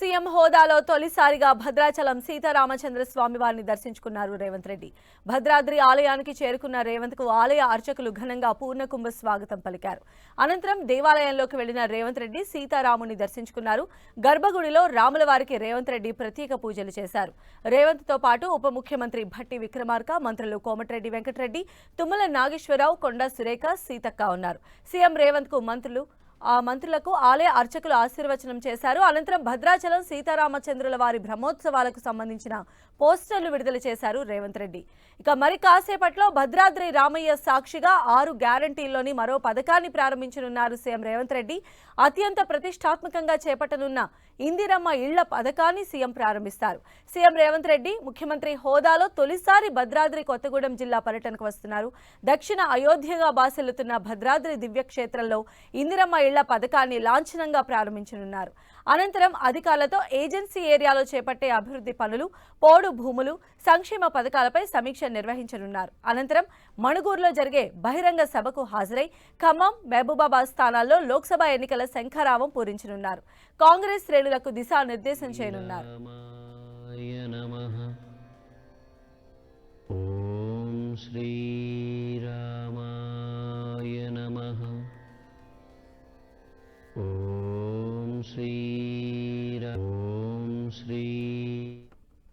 CM హోదాలో తొలిసారిగా భద్రాచలం సీతారామచంద్ర స్వామి వారిని దర్శించుకున్నారు రేవంత్ రెడ్డి. భద్రాద్రి ఆలయానికి చేరుకున్న రేవంత్కు ఆలయ అర్చకులు ఘనంగా పూర్ణకుంభ స్వాగతం పలికారు. అనంతరం దేవాలయంలోకి వెళ్ళిన రేవంత్ రెడ్డి సీతారాముని దర్శించుకున్నారు. గర్భగుడిలో రాముల వారికి రేవంత్ రెడ్డి ప్రత్యేక పూజలు చేశారు. రేవంత్తో పాటు ఉప ముఖ్యమంత్రి భట్టి విక్రమార్క మంత్రులు కోమటిరెడ్డి వెంకటరెడ్డి తుమ్మల నాగేశ్వరరావు కొండా సురేఖ సీతక్క ఉన్నారు. సీఎం రేవంత్కు మంత్రులు మంత్రులకు ఆలయ అర్చకులు ఆశీర్వచనం చేశారు. అనంతరం భద్రాచలం సీతారామచంద్రుల వారి బ్రహ్మోత్సవాలకు సంబంధించిన పోస్టర్లు విడుదల చేశారు రేవంత్ రెడ్డి. ఇక మరి కాసేపట్లో భద్రాద్రి రామయ్య సాక్షిగా ఆరు గ్యారంటీల్లోని మరో పథకాన్ని ప్రారంభించనున్నారు సీఎం రేవంత్ రెడ్డి. అత్యంత ప్రతిష్టాత్మకంగా చేపట్టనున్న ఇందిరమ్మ ఇళ్ళ పథకాన్ని సీఎం ప్రారంభిస్తారు. సీఎం రేవంత్ రెడ్డి ముఖ్యమంత్రి హోదాలో తొలిసారి భద్రాద్రి కొత్తగూడెం జిల్లా పర్యటనకు వస్తున్నారు. దక్షిణ అయోధ్యగా బాసిల్లుతున్న భద్రాద్రి దివ్యక్షేత్రంలో ఇందిరమ్మ ఇళ్ళ పథకాన్ని లాంఛనంగా ప్రారంభించనున్నారు. అనంతరం అధికారులతో ఏజెన్సీ ఏరియాలో చేపట్టే అభివృద్ధి పనులు పోడు భూములు సంక్షేమ పథకాలపై సమీక్ష నిర్వహించనున్నారు. అనంతరం మణుగూరులో జరిగే బహిరంగ సభకు హాజరై ఖమ్మం మహబూబాబాద్ స్థానాల్లో లోక్సభ ఎన్నికల శంఖారావం పూరించనున్నారు. కాంగ్రెస్ శ్రేణులకు దిశానిర్దేశం చేయనున్నారు. రామాయ الرحيم